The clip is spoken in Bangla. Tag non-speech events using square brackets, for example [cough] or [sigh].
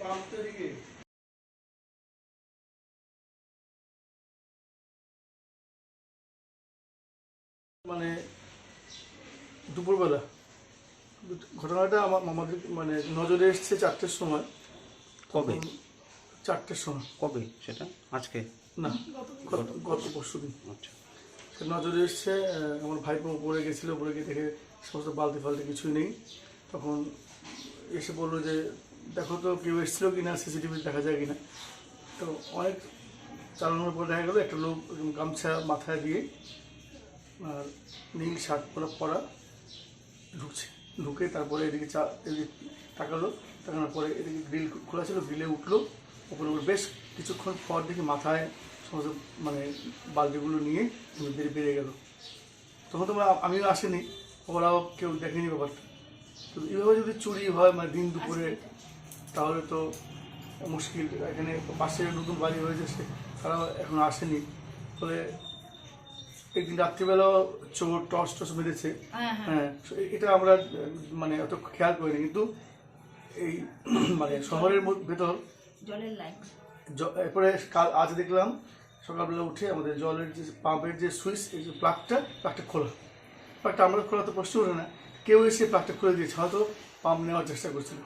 পাম্পটা দিকে মানে দুপুরবেলা। ঘটনাটা আমার আমাদের মানে নজরে এসছে চারটের সময়। কবে? চারটের সময়। কবে সেটা? আজকে? না গত গত পরশু দিন। আচ্ছা। নজরে এসছে আমার ভাইপো পড়ে গেছিল পড়ে গিয়ে দেখে সমস্ত বালতি ফালতি কিছুই নেই। তখন এসে বলল যে দেখো তো কেউ এসেছিল কি না সিসিটিভি দেখা যায় কি না তো অনেক চালানোর পর দেখা গেলো, একটা লোক গামছা মাথায় দিয়ে, আর নীল শার্ট পরা পরা ঢুকছে। ঢুকে তারপরে এদিকে চা, এদিকে তাকালো, তাকানোর পরে এদিকে গ্রিল খোলা ছিল, গ্রিলে উঠল উপরে উপরে বেশ কিছুক্ষণ পর দেখি মাথায় সমস্ত মানে বালতিগুলো নিয়ে বেরিয়ে বেরিয়ে গেল। তখন তোমরা আমিও আসিনি, ওরাও কেউ দেখেনি ব্যাপারটা। তো এইভাবে যদি চুরি হয় মানে দিন দুপুরে তাহলে তো মুশকিল। এখানে পাশে নতুন বাড়ি হয়েছে সে তারাও এখন আসেনি। ফলে একদিন রাত্রিবেলাও চোর টস টস মেরেছে। হ্যাঁ হ্যাঁ। হ্যাঁ এটা আমরা মানে অত খেয়াল করিনি। কিন্তু এই [clears throat] মানে শহরের মধ্যে ভেতর জলের লাইন। এরপরে কাল আজ দেখলাম সকালবেলা উঠে আমাদের জলের যে পাম্পের যে সুইচ এই যে প্লাগটা প্লাগটা খোলা। প্লাগটা আমরা খোলা তো প্রশ্ন ওঠে না। কেউ এসে প্লাগটা খুলে দিয়েছে হয়তো পাম্প নেওয়ার চেষ্টা করছিল।